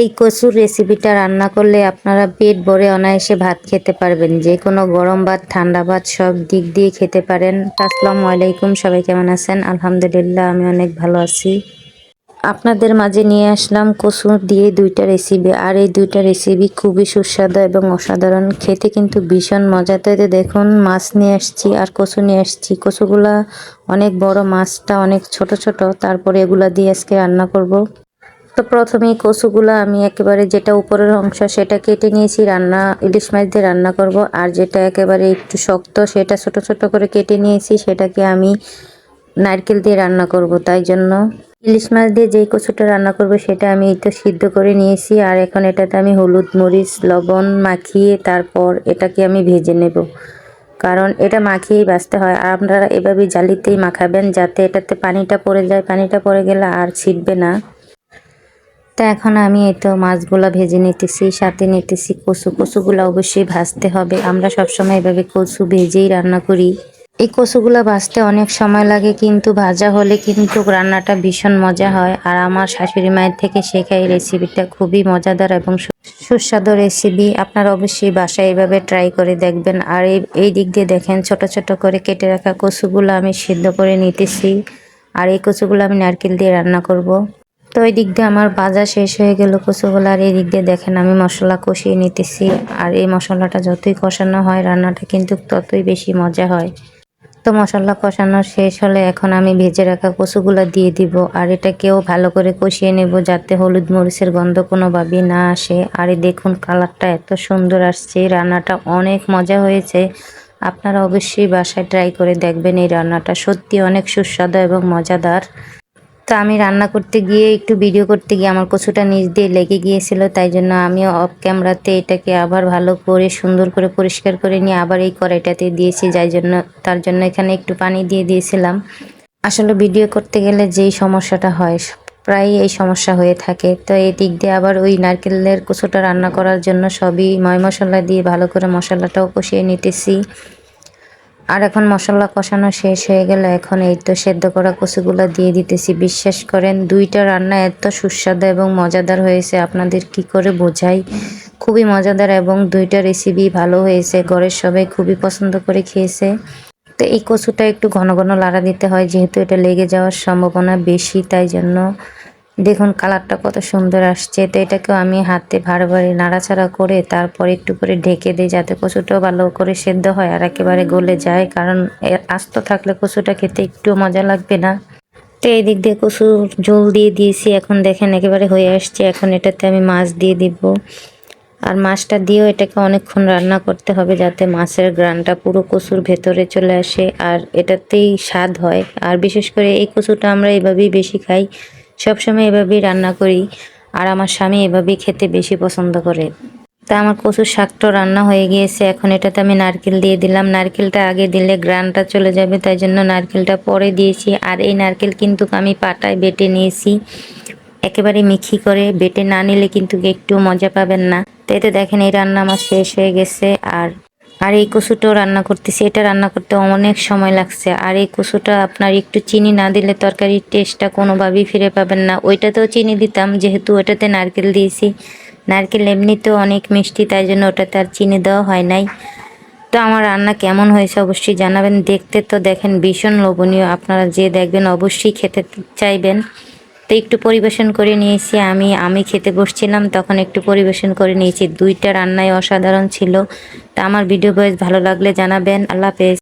এই কচুর রেসিপিটা রান্না করলে আপনারা পেট ভরে অনায়াসে ভাত খেতে পারবেন। যে কোনো গরম ভাত, ঠান্ডা ভাত সব দিক দিয়ে খেতে পারেন। আসসালামু আলাইকুম, সবাই কেমন আছেন? আলহামদুলিল্লাহ, আমি অনেক ভালো আছি। আপনাদের মাঝে নিয়ে আসলাম কচু দিয়ে দুইটা রেসিপি আর এই দুইটা রেসিপি খুবই সুস্বাদু এবং অসাধারণ। খেতে কিন্তু ভীষণ মজা। তো দেখুন, মাছ নিয়ে আসছি আর কচু নিয়ে আসছি। কচুগুলা অনেক বড় মাছটা অনেক ছোট ছোট। তারপরে এগুলা দিয়ে আজকে রান্না করব। তো প্রথমেই কচুগুলো আমি একেবারে যেটা উপরের অংশ সেটা কেটে নিয়েছি, রান্না, ইলিশ মাছ দিয়ে রান্না করব। আর যেটা একেবারে একটু শক্ত সেটা ছোট ছোট করে কেটে নিয়েছি, সেটাকে আমি নারকেল দিয়ে রান্না করব। তাই জন্য ইলিশ মাছ দিয়ে যেই কচুটা রান্না করব সেটা আমি তো সিদ্ধ করে নিয়েছি। আর এখন এটাতে আমি হলুদ মরিচ, লবণ মাখিয়ে তারপর এটাকে আমি ভেজে নেব। কারণ এটা মাখিয়েই বাঁচতে হয়। আর আপনারা এভাবে জালিতেই মাখাবেন যাতে এটাতে পানিটা পড়ে যায়। পানিটা পড়ে গেলে আর ছিটবে না। তা এখন আমি এই তো মাছগুলা ভেজে নিতেছি, সাথে নিতেছি কচু। কচুগুলো অবশ্যই ভাজতে হবে। আমরা সবসময় এভাবে কচু ভেজেই রান্না করি। এই কচুগুলো ভাজতে অনেক সময় লাগে, কিন্তু ভাজা হলে কিন্তু রান্নাটা ভীষণ মজা হয়। আর আমার শাশুড়ি মায়ের থেকে শেখা এই রেসিপিটা খুবই মজাদার এবং সুস্বাদু রেসিপি আপনারা অবশ্যই বাসায় এভাবে ট্রাই করে দেখবেন। আর এই এই দিক দিয়ে দেখেন, ছোট ছোট করে কেটে রাখা কচুগুলো আমি সিদ্ধ করে নিতেছি। আর এই কচুগুলো আমি নারকেল দিয়ে রান্না করব। তো এই দিক দিয়ে আমার ভাজা শেষ হয়ে গেল, কচুগুলো আর এই দিক দিয়ে দেখেন আমি মশলা কষিয়ে নিতেছি। আর এই মশলাটা যতই কষানো হয়, রান্নাটা কিন্তু ততই বেশি মজা হয়। তো মশলা কষানো শেষ হলে এখন আমি ভেজে রাখা কচুগুলো দিয়ে দিব। আর এটাকেও ভালো করে কষিয়ে নেব যাতে হলুদ মরিচের গন্ধ কোনোভাবেই না আসে। আর দেখুন কালারটা এত সুন্দর আসছে, রান্নাটা অনেক মজা হয়েছে। আপনারা অবশ্যই বাসায় ট্রাই করে দেখবেন এই রান্নাটা। সত্যি অনেক সুস্বাদু এবং মজাদার। তো আমি রান্না করতে গিয়ে একটু ভিডিও করতে গিয়ে আমার কচুটা নিচ দিয়ে লেগে গিয়েছিল, তাই জন্য আমিও অফ ক্যামেরাতে এটাকে আবার ভালো করে সুন্দর করে পরিষ্কার করে নিয়ে আবার এই কড়াইটাতে দিয়েছি, যাই জন্য, তার জন্য এখানে একটু পানি দিয়ে দিয়েছিলাম। আসলে ভিডিও করতে গেলে যেই সমস্যাটা হয় প্রায় এই সমস্যা হয়ে থাকে। তো এই দিক দিয়ে আবার ওই নারকেলের কচুটা রান্না করার জন্য সবই ময় মশলা দিয়ে ভালো করে মশলাটাও কষিয়ে নিতেছি। আর এখন মশলা কষানো শেষ হয়ে গেল এখন এই তো সেদ্ধ করা কচুগুলো দিয়ে দিতেছি। বিশ্বাস করেন, দুইটা রান্না এত সুস্বাদু এবং মজাদার হয়েছে। আপনাদের কি করে বোঝাই? খুবই মজাদার এবং দুইটা রেসিপি ভালো হয়েছে। ঘরের সবাই খুবই পছন্দ করে খেয়েছে। তো এই কচুটা একটু ঘন ঘন লাড়া দিতে হয়, যেহেতু এটা লেগে যাওয়ার সম্ভাবনা বেশি, তাই জন্য দেখুন, কালারটা কত সুন্দর আসছে। তো এটাকেও আমি হাতে ভাড়ে ভাড়ে নাড়াচাড়া করে তারপর একটু করে ঢেকে দিই যাতে কচুটাও ভালো করে সেদ্ধ হয় আর একেবারে গলে যায়। কারণ আস্ত থাকলে কচুটা খেতে একটু মজা লাগবে না। তো এই দিক দিয়ে কচু জল দিয়ে দিয়েছি। এখন দেখেন, একেবারে হয়ে আসছে। এখন এটাতে আমি মাছ দিয়ে দিব। আর মাছটা দিয়েও এটাকে অনেকক্ষণ রান্না করতে হবে যাতে মাছের গ্রানটা পুরো কচুর ভেতরে চলে আসে। আর এটাতেই স্বাদ হয়। আর বিশেষ করে এই কচুটা আমরা এভাবেই বেশি খাই। সবসময় এভাবেই রান্না করি আর আমার স্বামী এভাবেই খেতে বেশি পছন্দ করে। তা আমার কচুর শাকটা রান্না হয়ে গিয়েছে, এখন এটাতে আমি নারকেল দিয়ে দিলাম। নারকেলটা আগে দিলে গ্রানটা চলে যাবে, তাই জন্য নারকেলটা পরে দিয়েছি। আর এই নারকেল কিন্তু আমি পাটায় বেটে নিয়েছি। একেবারে মিখি করে বেটে না নিলে কিন্তু একটু মজা পাবেন না। তো দেখেন এই রান্না আমার শেষ হয়ে গেছে। আর আর এই কচুটাও রান্না করতেছি। এটা রান্না করতে অনেক সময় লাগছে। আর এই কচুটা আপনার একটু চিনি না দিলে তরকারির টেস্টটা কোনোভাবেই ফিরে পাবেন না। ওইটাতেও চিনি দিতাম, যেহেতু ওটাতে নারকেল দিয়েছি। নারকেল এমনিতেও অনেক মিষ্টি, তাই জন্য ওটাতে আর চিনি দেওয়া হয় নাই। তো আমার রান্না কেমন হয়েছে অবশ্যই জানাবেন। দেখতে তো দেখেন ভীষণ লোভনীয়। আপনারা যে দেখবেন অবশ্যই খেতে চাইবেন। তো একটু পরিবেশন করে নিয়েছি। আমি আমি খেতে বসছিলাম, তখন একটু পরিবেশন করে নিয়েছি। দুইটা রান্নায় অসাধারণ ছিল। তা আমার ভিডিও বয়েস ভালো লাগলে জানাবেন। আল্লাহ হাফেজ।